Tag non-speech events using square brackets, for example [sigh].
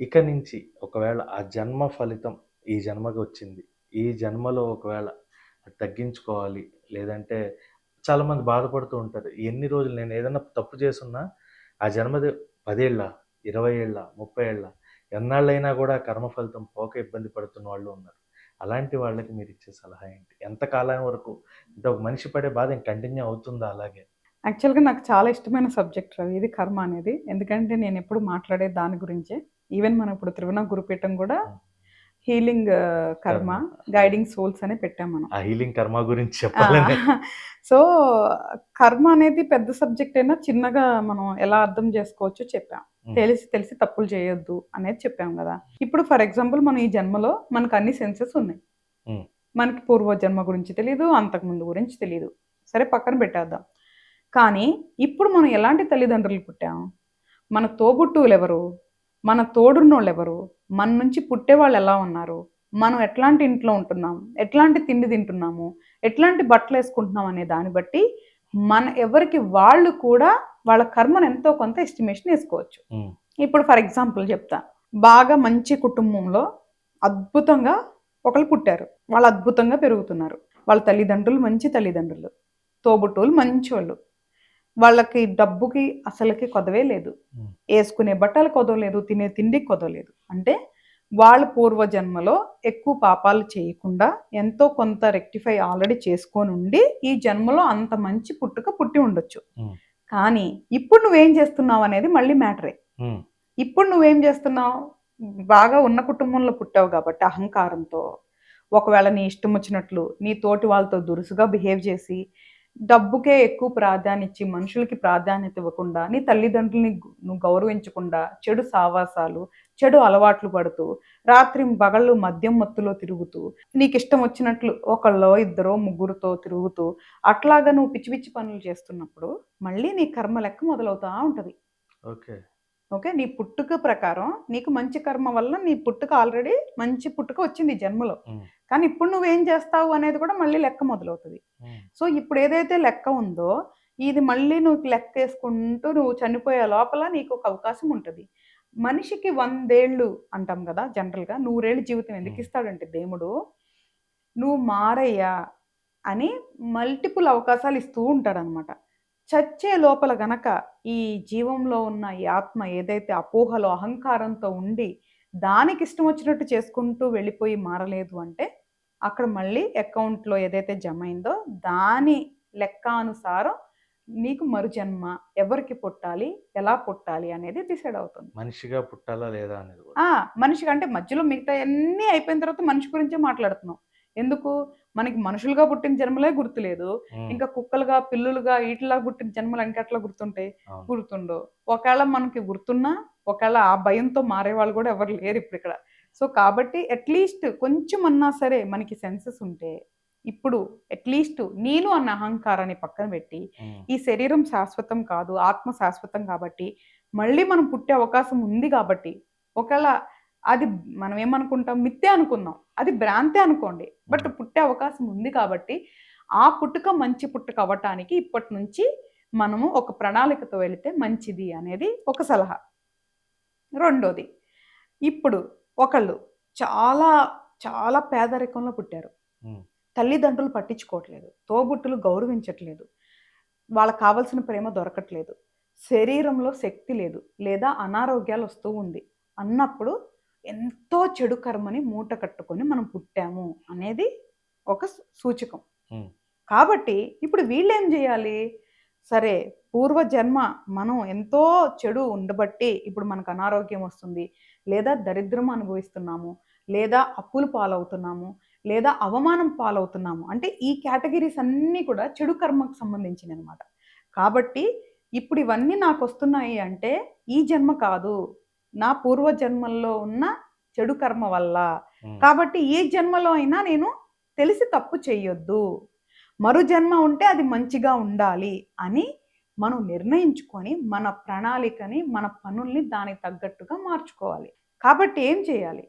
ఇక నుంచి ఒకవేళ ఆ జన్మ ఫలితం ఈ జన్మకి వచ్చింది ఈ జన్మలో ఒకవేళ తగ్గించుకోవాలి లేదంటే చాలామంది బాధపడుతూ ఉంటారు. ఎన్ని రోజులు నేను ఏదైనా తప్పు చేసున్నా ఆ జన్మది పదేళ్ళ ఇరవై ఏళ్ళ ముప్పై ఏళ్ళ ఎన్నాళ్ళైనా కూడా కర్మ ఫలితం పోక ఇబ్బంది పడుతున్న వాళ్ళు ఉన్నారు. అలాంటి వాళ్ళకి మీరు ఇచ్చే సలహా ఏంటి? ఎంత కాలం వరకు? అంటే ఒక మనిషి పడే బాధ కంటిన్యూ అవుతుందా అలాగే? యాక్చువల్గా నాకు చాలా ఇష్టమైన సబ్జెక్ట్ రవి ఇది కర్మ అనేది. ఎందుకంటే నేను ఎప్పుడు మాట్లాడే దాని గురించే. ఈవెన్ మనం ఇప్పుడు త్రివణ గురుపీఠం కూడా హీలింగ్ కర్మ గైడింగ్ సోల్స్ అని పెట్టాం మనం. హీలింగ్ కర్మ గురించి చెప్పాలని. [laughs] సో కర్మ అనేది పెద్ద సబ్జెక్ట్ అయినా చిన్నగా మనం ఎలా అర్థం చేసుకోవచ్చో చెప్పాం. తెలిసి తెలిసి తప్పులు చేయొద్దు అనేది చెప్పాం కదా. ఇప్పుడు ఫర్ ఎగ్జాంపుల్ మనం ఈ జన్మలో మనకు అన్ని సెన్సెస్ ఉన్నాయి. మనకి పూర్వ జన్మ గురించి తెలియదు అంతకుముందు గురించి తెలియదు సరే పక్కన పెట్టేద్దాం. కానీ ఇప్పుడు మనం ఎలాంటి తల్లిదండ్రులు పుట్టాం? మన తోబుట్టువులు ఎవరు మన తోడున్నోళ్ళు ఎవరు మన నుంచి పుట్టే వాళ్ళు ఎలా ఉన్నారు? మనం ఎట్లాంటి ఇంట్లో ఉంటున్నాం? ఎట్లాంటి తిండి తింటున్నాము? ఎట్లాంటి బట్టలు వేసుకుంటున్నాం అనే దాన్ని బట్టి మన ఎవరికి వాళ్ళు కూడా వాళ్ళ కర్మను ఎంతో కొంత ఎస్టిమేషన్ వేసుకోవచ్చు. ఇప్పుడు ఫర్ ఎగ్జాంపుల్ చెప్తా. బాగా మంచి కుటుంబంలో అద్భుతంగా ఒకళ్ళు పుట్టారు. వాళ్ళు అద్భుతంగా పెరుగుతున్నారు. వాళ్ళ తల్లిదండ్రులు మంచి తల్లిదండ్రులు. తోబుట్టువులు మంచోళ్ళు. వాళ్ళకి డబ్బుకి అసలుకి కొదవే లేదు. వేసుకునే బట్టలు కొదవలేదు తినే తిండికి కొదవలేదు. అంటే వాళ్ళ పూర్వజన్మలో ఎక్కువ పాపాలు చేయకుండా ఎంతో కొంత రెక్టిఫై ఆల్రెడీ చేసుకొని ఉండి ఈ జన్మలో అంత మంచి పుట్టుక పుట్టి ఉండొచ్చు. కానీ ఇప్పుడు నువ్వేం చేస్తున్నావు అనేది మళ్ళీ మ్యాటరే. ఇప్పుడు నువ్వేం చేస్తున్నావు? బాగా ఉన్న కుటుంబంలో పుట్టావు కాబట్టి అహంకారంతో ఒకవేళ నీ ఇష్టం వచ్చినట్లు నీ తోటి వాళ్ళతో దురుసుగా బిహేవ్ చేసి డబ్బుకే ఎక్కువ ప్రాధాన్యత ఇచ్చి మనుషులకి ప్రాధాన్యత ఇవ్వకుండా నీ తల్లిదండ్రుల్ని నువ్వు గౌరవించకుండా చెడు సావాసాలు చెడు అలవాట్లు పడుతూ రాత్రి పగళ్ళు మద్యం మత్తులో తిరుగుతూ నీకు ఇష్టం వచ్చినట్లు ఒకళ్ళో ఇద్దరో ముగ్గురుతో తిరుగుతూ అట్లాగా నువ్వు పిచ్చి పిచ్చి పనులు చేస్తున్నప్పుడు మళ్ళీ నీ కర్మ లెక్క మొదలవుతా ఉంటుంది. ఓకే. ఓకే? నీ పుట్టుక ప్రకారం నీకు మంచి కర్మ వల్ల నీ పుట్టుక ఆల్రెడీ మంచి పుట్టుక వచ్చింది జన్మలో. కానీ ఇప్పుడు నువ్వేం చేస్తావు అనేది కూడా మళ్ళీ లెక్క మొదలవుతుంది. సో ఇప్పుడు ఏదైతే లెక్క ఉందో ఇది మళ్ళీ నువ్వు లెక్క వేసుకుంటూ నువ్వు చనిపోయే లోపల నీకు ఒక అవకాశం ఉంటుంది. మనిషికి వందేళ్ళు అంటాం కదా జనరల్గా నూరేళ్ళు జీవితం ఎందుకు. ఇస్తాడంటే దేవుడు నువ్వు మారయ్యా అని మల్టిపుల్ అవకాశాలు ఇస్తూ ఉంటాడనమాట. చచ్చే లోపల గనక ఈ జీవంలో ఉన్న ఈ ఆత్మ ఏదైతే అపోహలో అహంకారంతో ఉండి దానికి ఇష్టం వచ్చినట్టు చేసుకుంటూ వెళ్ళిపోయి మారలేదు అంటే అక్కడ మళ్ళీ అకౌంట్లో ఏదైతే జమ అయిందో దాని లెక్కానుసారం నీకు మరుజన్మ ఎవరికి పుట్టాలి ఎలా పుట్టాలి అనేది డిసైడ్ అవుతుంది. మనిషిగా పుట్టాలా లేదా అనేది మనిషికి అంటే మధ్యలో మిగతా అన్నీ అయిపోయిన తర్వాత మనిషి గురించే మాట్లాడుతున్నాం. ఎందుకు? మనకి మనుషులుగా పుట్టిన జన్మలే గుర్తులేదు. ఇంకా కుక్కలుగా పిల్లులుగా వీటిలా పుట్టిన జన్మలు ఇంకెట్లా గుర్తుంటాయి. గుర్తుండవు. ఒకవేళ మనకి గుర్తున్నా ఒకవేళ ఆ భయంతో మారే వాళ్ళు కూడా ఎవరు లేరు ఇప్పుడు ఇక్కడ. సో కాబట్టి అట్లీస్ట్ కొంచెం అన్నా సరే మనకి సెన్సెస్ ఉంటే ఇప్పుడు అట్లీస్ట్ నేను అన్న అహంకారాన్ని పక్కన పెట్టి ఈ శరీరం శాశ్వతం కాదు ఆత్మ శాశ్వతం కాబట్టి మళ్ళీ మనం పుట్టే అవకాశం ఉంది కాబట్టి ఒకవేళ అది మనం ఏమనుకుంటాం? మిథ్యే అనుకుందాం. అది భ్రాంతే అనుకోండి. బట్ పుట్టే అవకాశం ఉంది కాబట్టి ఆ పుట్టుక మంచి పుట్టుక అవ్వటానికి ఇప్పటి నుంచి మనము ఒక ప్రణాళికతో వెళితే మంచిది అనేది ఒక సలహా. రెండోది ఇప్పుడు ఒకళ్ళు చాలా చాలా పేదరికంలో పుట్టారు. తల్లిదండ్రులు పట్టించుకోవట్లేదు. తోబుట్టులు గౌరవించట్లేదు. వాళ్ళకి కావాల్సిన ప్రేమ దొరకట్లేదు. శరీరంలో శక్తి లేదు. లేదా అనారోగ్యాలు వస్తూ ఉంది. అన్నప్పుడు ఎంతో చెడు కర్మని మూట కట్టుకొని మనం పుట్టాము అనేది ఒక సూచకం. కాబట్టి ఇప్పుడు వీళ్ళు ఏం చేయాలి? సరే పూర్వజన్మ మనం ఎంతో చెడు ఉండబట్టి ఇప్పుడు మనకు అనారోగ్యం వస్తుంది. లేదా దరిద్రం అనుభవిస్తున్నాము. లేదా అప్పులు పాలవుతున్నాము. లేదా అవమానం పాలవుతున్నాము. అంటే ఈ కేటగిరీస్ అన్నీ కూడా చెడు కర్మకు సంబంధించినవి అనమాట కాబట్టి ఇప్పుడు ఇవన్నీ నాకు వస్తున్నాయి అంటే ఈ జన్మ కాదు. నా పూర్వ జన్మల్లో ఉన్న చెడు కర్మ వల్ల. కాబట్టి ఈ జన్మలో అయినా నేను తెలిసి తప్పు చేయొద్దు మరు జన్మ ఉంటే అది మంచిగా ఉండాలి అని మనం నిర్ణయించుకొని మన ప్రణాళికని మన పనుల్ని దానికి తగ్గట్టుగా మార్చుకోవాలి. కాబట్టి ఏం చేయాలి?